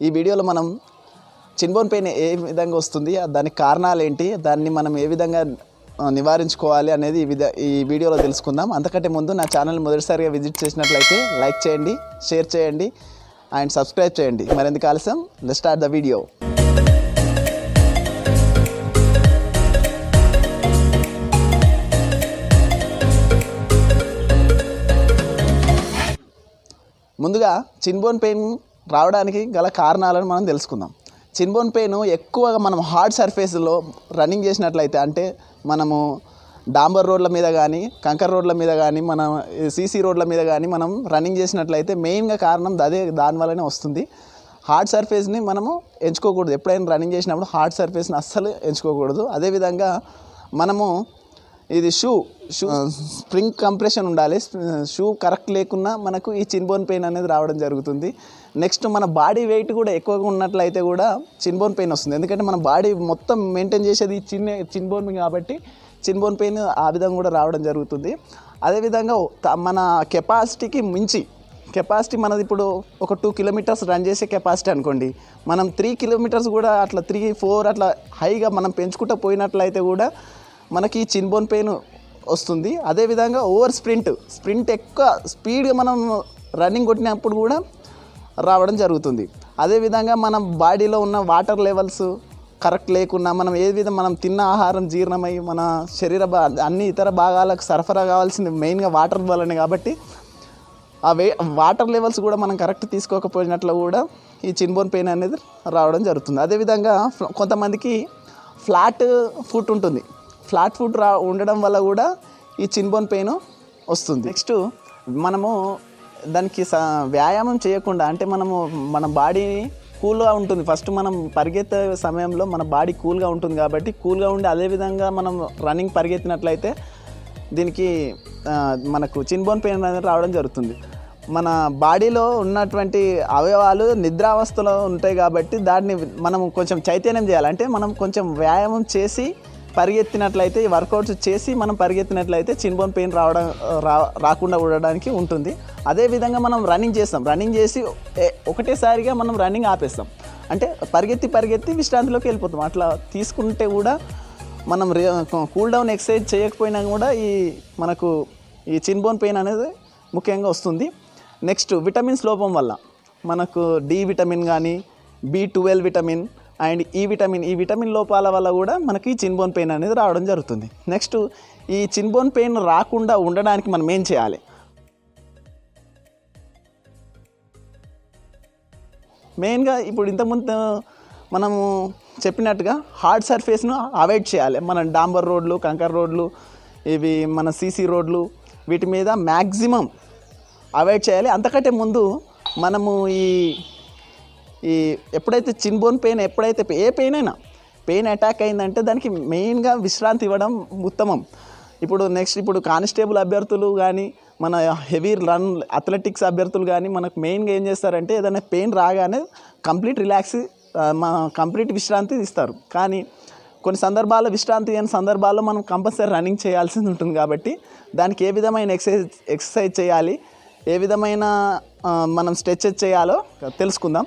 ఈ వీడియోలో మనం చిన్బోన్ పెయిన్ ఏ విధంగా వస్తుంది దానికి కారణాలు ఏంటి దాన్ని మనం ఏ విధంగా నివారించుకోవాలి అనేది ఈ విధ ఈ వీడియోలో తెలుసుకుందాం. అంతకంటే ముందు నా ఛానల్ మొదటిసారిగా విజిట్ చేసినట్లయితే లైక్ చేయండి షేర్ చేయండి అండ్ సబ్స్క్రైబ్ చేయండి. మరెందుకు ఆలస్యం? లెట్ స్టార్ట్ ద వీడియో ముందుగా చిన్బోన్ పెయిన్ రావడానికి గల కారణాలను మనం తెలుసుకుందాం. చిన్బోన్ పెయిన్ ఎక్కువగా మనం హార్డ్ సర్ఫేస్లో రన్నింగ్ చేసినట్లయితే అంటే మనము డాంబర్ రోడ్ల మీద కానీ కంకర్ రోడ్ల మీద కానీ మనం సీసీ రోడ్ల మీద కానీ మనం రన్నింగ్ చేసినట్లయితే మెయిన్గా కారణం అదే దానివల్లనే వస్తుంది. హార్డ్ సర్ఫేస్ని మనము ఎంచుకోకూడదు. ఎప్పుడైనా రన్నింగ్ చేసినప్పుడు హార్డ్ సర్ఫేస్ని అస్సలు ఎంచుకోకూడదు. అదేవిధంగా మనము ఇది షూ షూ స్ప్రింగ్ కంప్రెషన్ ఉండాలి. షూ కరెక్ట్ లేకున్నా మనకు ఈ చిన్బోన్ పెయిన్ అనేది రావడం జరుగుతుంది. నెక్స్ట్ మన బాడీ వెయిట్ కూడా ఎక్కువగా ఉన్నట్లయితే కూడా చిన్బోన్ పెయిన్ వస్తుంది. ఎందుకంటే మన బాడీ మొత్తం మెయింటైన్ చేసేది ఈ చిన్న చిన్బోన్ కాబట్టి చిన్బోన్ పెయిన్ ఆ విధంగా కూడా రావడం జరుగుతుంది. అదేవిధంగా మన కెపాసిటీకి మించి కెపాసిటీ మనది ఇప్పుడు ఒక టూ కిలోమీటర్స్ రన్ చేసే కెపాసిటీ అనుకోండి. మనం త్రీ కిలోమీటర్స్ కూడా అట్లా త్రీ ఫోర్ అట్లా హైగా మనం పెంచుకుంటూ పోయినట్లయితే కూడా మనకి చిన్బోన్ పెయిన్ వస్తుంది. అదేవిధంగా ఓవర్ స్ప్రింట్. స్ప్రింట్ ఎక్కువ స్పీడ్గా మనం రన్నింగ్ కొట్టినప్పుడు కూడా రావడం జరుగుతుంది. అదేవిధంగా మన బాడీలో ఉన్న వాటర్ లెవెల్స్ కరెక్ట్ లేకున్నా మనం ఏ విధంగా మనం తిన్న ఆహారం జీర్ణమై మన శరీర భా అన్ని ఇతర భాగాలకు సరఫరా కావాల్సింది మెయిన్గా వాటర్ వల్లనే కాబట్టి ఆ వే వాటర్ లెవెల్స్ కూడా మనం కరెక్ట్ తీసుకోకపోయినట్లు కూడా ఈ చిన్బోన్ పెయిన్ అనేది రావడం జరుగుతుంది. అదేవిధంగా కొంతమందికి ఫ్లాట్ ఫుట్ ఉంటుంది. ఫ్లాట్ ఫుట్ రా ఉండడం వల్ల కూడా ఈ చిన్బోన్ పెయిన్ వస్తుంది. నెక్స్ట్ మనము దానికి స వ్యాయామం చేయకుండా అంటే మనము మన బాడీ కూల్గా ఉంటుంది. ఫస్ట్ మనం పరిగెత్తే సమయంలో మన బాడీ కూల్గా ఉంటుంది కాబట్టి కూల్గా ఉండి అదేవిధంగా మనం రన్నింగ్ పరిగెత్తినట్లయితే దీనికి మనకు చిన్బోన్ పెయిన్ అనేది రావడం జరుగుతుంది. మన బాడీలో ఉన్నటువంటి అవయవాలు నిద్రావస్థలో ఉంటాయి కాబట్టి దాన్ని మనం కొంచెం చైతన్యం చేయాలి. అంటే మనం కొంచెం వ్యాయామం చేసి పరిగెత్తినట్లయితే ఈ వర్కౌట్స్ చేసి మనం పరిగెత్తినట్లయితే చిన్బోన్ పెయిన్ రావడం రా రాకుండా ఉండడానికి ఉంటుంది. అదేవిధంగా మనం రన్నింగ్ చేస్తాం. రన్నింగ్ చేసి ఒకటేసారిగా మనం రన్నింగ్ ఆపేస్తాం. అంటే పరిగెత్తి పరిగెత్తి విశ్రాంతిలోకి వెళ్ళిపోతాం. అట్లా తీసుకుంటే కూడా మనం రే కూల్ డౌన్ ఎక్సర్సైజ్ చేయకపోయినా కూడా ఈ మనకు ఈ చిన్బోన్ పెయిన్ అనేది ముఖ్యంగా వస్తుంది. నెక్స్ట్ విటమిన్స్ లోపం వల్ల. మనకు డి విటమిన్ కానీ B twelve vitamin and E vitamin E vitamin లోపాల వల్ల కూడా మనకి చిన్బోన్ పెయిన్ అనేది రావడం జరుగుతుంది. నెక్స్ట్ ఈ చిన్బోన్ పెయిన్ రాకుండా ఉండడానికి మనం ఏం చేయాలి? మెయిన్గా ఇప్పుడు ఇంతకుముందు మనము చెప్పినట్టుగా హార్డ్ సర్ఫేస్ను అవాయిడ్ చేయాలి. మన డాంబర్ రోడ్లు కంకర్ రోడ్లు ఇవి మన సీసీ రోడ్లు వీటి మీద మ్యాక్సిమం అవాయిడ్ చేయాలి. అంతకంటే ముందు మనము ఈ ఈ ఎప్పుడైతే చిన్బోన్ పెయిన్ ఎప్పుడైతే ఏ పెయిన్ అయినా పెయిన్ అటాక్ అయిందంటే దానికి మెయిన్గా విశ్రాంతి ఇవ్వడం ఉత్తమం. ఇప్పుడు నెక్స్ట్ ఇప్పుడు కానిస్టేబుల్ అభ్యర్థులు కానీ మన హెవీ రన్ అథ్లెటిక్స్ అభ్యర్థులు కానీ మనకు మెయిన్గా ఏం చేస్తారంటే ఏదైనా పెయిన్ రాగానే కంప్లీట్ రిలాక్స్ మన కంప్లీట్ విశ్రాంతి ఇస్తారు. కానీ కొన్ని సందర్భాల్లో విశ్రాంతి అయిన సందర్భాల్లో మనం కంపల్సరీ రన్నింగ్ చేయాల్సి ఉంటుంది కాబట్టి దానికి ఏ విధమైన ఎక్సర్సైజ్ ఎక్సర్సైజ్ చేయాలి ఏ విధమైన మనం స్ట్రెచెస్ చేయాలో తెలుసుకుందాం.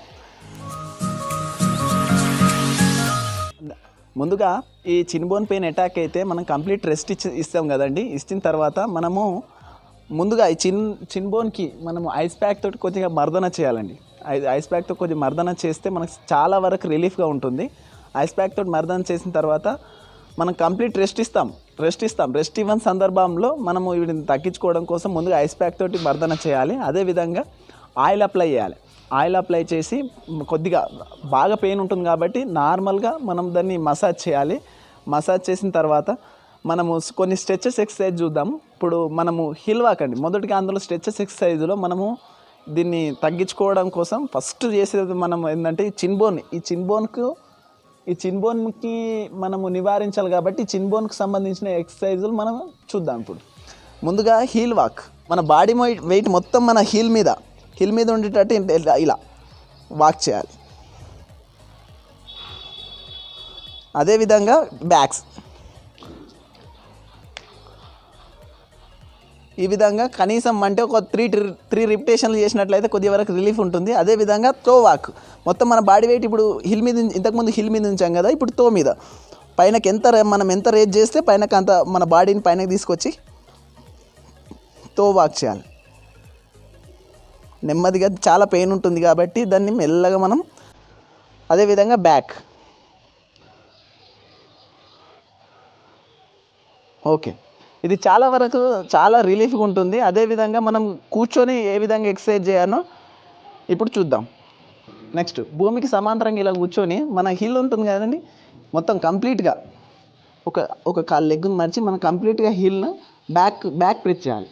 ముందుగా ఈ చిన్బోన్ పెయిన్ అటాక్ అయితే మనం కంప్లీట్ రెస్ట్ ఇచ్చి ఇస్తాం కదండి. ఇచ్చిన తర్వాత మనము ముందుగా ఈ చిన్ చిన్బోన్కి మనము ఐస్ ప్యాక్ తోటి కొద్దిగా మర్దన చేయాలండి. ఐస్ ప్యాక్తో కొంచెం మర్దన చేస్తే మనకు చాలా వరకు రిలీఫ్గా ఉంటుంది. ఐస్ ప్యాక్ తోటి మర్దన చేసిన తర్వాత మనం కంప్లీట్ రెస్ట్ ఇస్తాం. రెస్ట్ ఇస్తాం. రెస్ట్ ఇవ్వని సందర్భంలో మనము వీటిని తగ్గించుకోవడం కోసం ముందుగా ఐస్ ప్యాక్ తోటి మర్దన చేయాలి. అదేవిధంగా ఆయిల్ అప్లై చేయాలి. ఆయిల్ అప్లై చేసి కొద్దిగా బాగా పెయిన్ ఉంటుంది కాబట్టి నార్మల్గా మనం దాన్ని మసాజ్ చేయాలి. మసాజ్ చేసిన తర్వాత మనము కొన్ని స్ట్రెచెస్ ఎక్సర్సైజ్ చూద్దాం. ఇప్పుడు మనము హిల్ వాక్ అండి మొదటిగా అందులో స్ట్రెచెస్ ఎక్సర్సైజ్లో మనము దీన్ని తగ్గించుకోవడం కోసం ఫస్ట్ చేసేది మనం ఏంటంటే ఈ చిన్బోన్ ఈ చిన్బోన్కు ఈ చిన్బోన్కి మనము నివారించాలి కాబట్టి చిన్బోన్కు చిన్బోన్కి సంబంధించిన ఎక్సర్సైజులు మనం చూద్దాం ఇప్పుడు. ముందుగా హీల్ వాక్. మన బాడీ వెయిట్ మొత్తం మన హీల్ మీద. హిల్ మీద ఉండేటట్టు ఇలా- వాక్ చేయాలి. అదేవిధంగా బ్యాక్స్ ఈ విధంగా కనీసం అంటే ఒక త్రీ త్రీ రిపిటేషన్లు చేసినట్లయితే కొద్ది వరకు రిలీఫ్ ఉంటుంది. అదేవిధంగా తో వాక్ మొత్తం మన బాడీ వెయిట్ ఇప్పుడు హిల్ మీద ఇంతకుముందు హిల్ మీద ఉంచాం కదా ఇప్పుడు తో మీద. పైనకి ఎంత మనం ఎంత రేజ్ చేస్తే పైనకి అంత మన బాడీని పైనకి తీసుకొచ్చి తో వాక్ చేయాలి. నెమ్మదిగా చాలా పెయిన్ ఉంటుంది కాబట్టి దాన్ని మెల్లగా మనం అదేవిధంగా బ్యాక్. ఓకే. ఇది చాలా వరకు చాలా రిలీఫ్గా ఉంటుంది. అదేవిధంగా మనం కూర్చొని ఏ విధంగా ఎక్సర్సైజ్ చేయాలో ఇప్పుడు చూద్దాం. నెక్స్ట్ భూమికి సమాంతరంగా ఇలా కూర్చొని మన హిల్ ఉంటుంది కదండి మొత్తం కంప్లీట్గా ఒక ఒక కాలు లెగ్గును మర్చి మనం కంప్లీట్గా హిల్ను బ్యాక్ బ్యాక్ ప్రెస్ చేయాలి.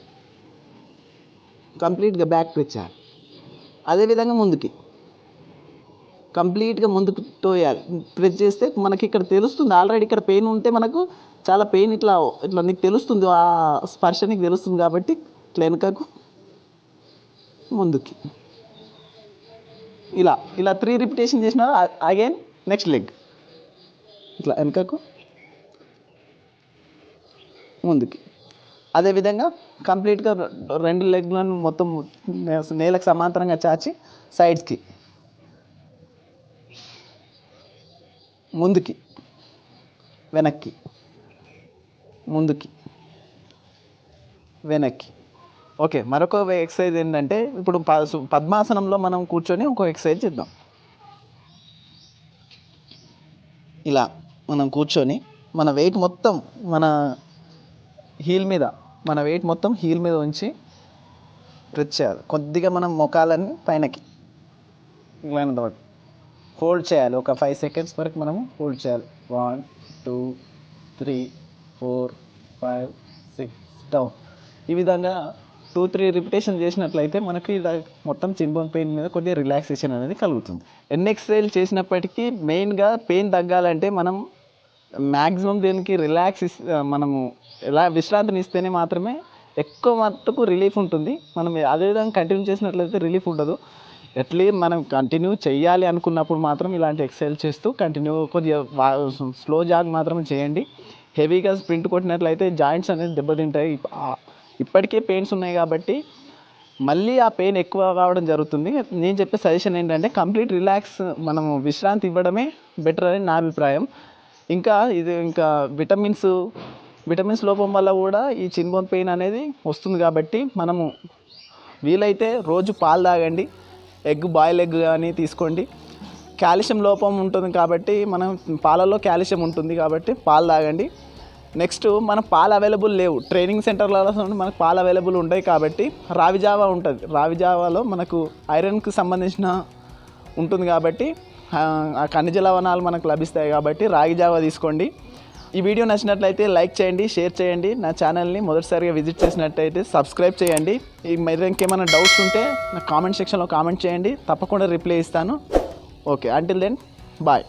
కంప్లీట్గా బ్యాక్ ప్రెస్ చేయాలి. అదేవిధంగా ముందుకి. కంప్లీట్గా ముందుకు తోయాలి. ప్రెస్ చేస్తే మనకి ఇక్కడ తెలుస్తుంది. ఆల్రెడీ ఇక్కడ పెయిన్ ఉంటే మనకు చాలా పెయిన్ ఇట్లా ఇట్లా నీకు తెలుస్తుంది. ఆ స్పర్శ నీకు తెలుస్తుంది కాబట్టి ఇట్లా వెనుకకు ముందుకి. ఇలా ఇలా త్రీ రిపిటేషన్ చేసిన అగైన్ నెక్స్ట్ లెగ్ ఇట్లా వెనుకకు ముందుకి. అదేవిధంగా కంప్లీట్గా రెండు లెగ్లను మొత్తం నేలకు సమాంతరంగా చాచి సైడ్స్కి. ముందుకి. వెనక్కి. ముందుకి. వెనక్కి. ఓకే మరొక ఎక్సర్సైజ్ ఏంటంటే ఇప్పుడు ప- సు- పద్మాసనంలో మనం కూర్చొని ఒక ఎక్సర్సైజ్ చేద్దాం. ఇలా మనం కూర్చొని మన వెయిట్ మొత్తం మన హీల్ మీద మన వెయిట్ మొత్తం హీల్ మీద ఉంచి ప్రెస్ చేయాలి. కొద్దిగా మనం మొఖాలన్నీ పైనకి ఇలాంటి హోల్డ్ చేయాలి. ఒక ఫైవ్ సెకండ్స్ వరకు మనము హోల్డ్ చేయాలి. One two three four five six down ఈ విధంగా టూ త్రీ రిపిటేషన్ చేసినట్లయితే మనకి ఇలా మొత్తం చిన్బోన్ పెయిన్ మీద కొద్దిగా రిలాక్సేషన్ అనేది కలుగుతుంది. ఎన్ని ఎక్సర్సైజ్ చేసినప్పటికీ మెయిన్గా పెయిన్ తగ్గాలంటే మనం మ్యాక్సిమం దీనికి రిలాక్స్ ఇస్ మనము ఎలా విశ్రాంతిని ఇస్తేనే మాత్రమే ఎక్కువ మట్టుకు రిలీఫ్ ఉంటుంది. మనం అదే విధంగా కంటిన్యూ చేసినట్లయితే రిలీఫ్ ఉండదు. ఎట్లీ మనం కంటిన్యూ చేయాలి అనుకున్నప్పుడు మాత్రం ఇలాంటి ఎక్సైజ్ చేస్తూ కంటిన్యూ కొద్దిగా స్లో జాగ్ మాత్రం చేయండి. హెవీగా స్ప్రింట్ కొట్టినట్లయితే జాయింట్స్ అనేది దెబ్బతింటాయి. ఇప్పటికే పెయిన్స్ ఉన్నాయి కాబట్టి మళ్ళీ ఆ పెయిన్ ఎక్కువ కావడం జరుగుతుంది. నేను చెప్పే సజెషన్ ఏంటంటే కంప్లీట్ రిలాక్స్ మనము విశ్రాంతి ఇవ్వడమే బెటర్ అని నా అభిప్రాయం. ఇంకా ఇది ఇంకా విటమిన్స్ విటమిన్స్ లోపం వల్ల కూడా ఈ చిన్బోన్ పెయిన్ అనేది వస్తుంది కాబట్టి మనము వీలైతే రోజు పాలు తాగండి ఎగ్ బాయిల్ ఎగ్ కానీ తీసుకోండి. కాల్షియం లోపం ఉంటుంది కాబట్టి మనం పాలలో కాల్షియం ఉంటుంది కాబట్టి పాలు తాగండి. నెక్స్ట్ మన పాలు అవైలబుల్ లేవు. ట్రైనింగ్ సెంటర్లలో మనకు పాలు అవైలబుల్ ఉంటాయి కాబట్టి రావి జావా ఉంటుంది. రావి జావాలో మనకు ఐరన్కి సంబంధించిన ఉంటుంది కాబట్టి ఆ ఖనిజ లవణాలు మనకు లభిస్తాయి కాబట్టి రాగి జావా తీసుకోండి. ఈ వీడియో నచ్చినట్లయితే లైక్ చేయండి షేర్ చేయండి. నా ఛానల్ని మొదటిసారిగా విజిట్ చేసినట్లయితే సబ్స్క్రైబ్ చేయండి. ఈ మరి ఇంకేమైనా డౌట్స్ ఉంటే నా కామెంట్ సెక్షన్లో కామెంట్ చేయండి. తప్పకుండా రిప్లై ఇస్తాను. Okay until then bye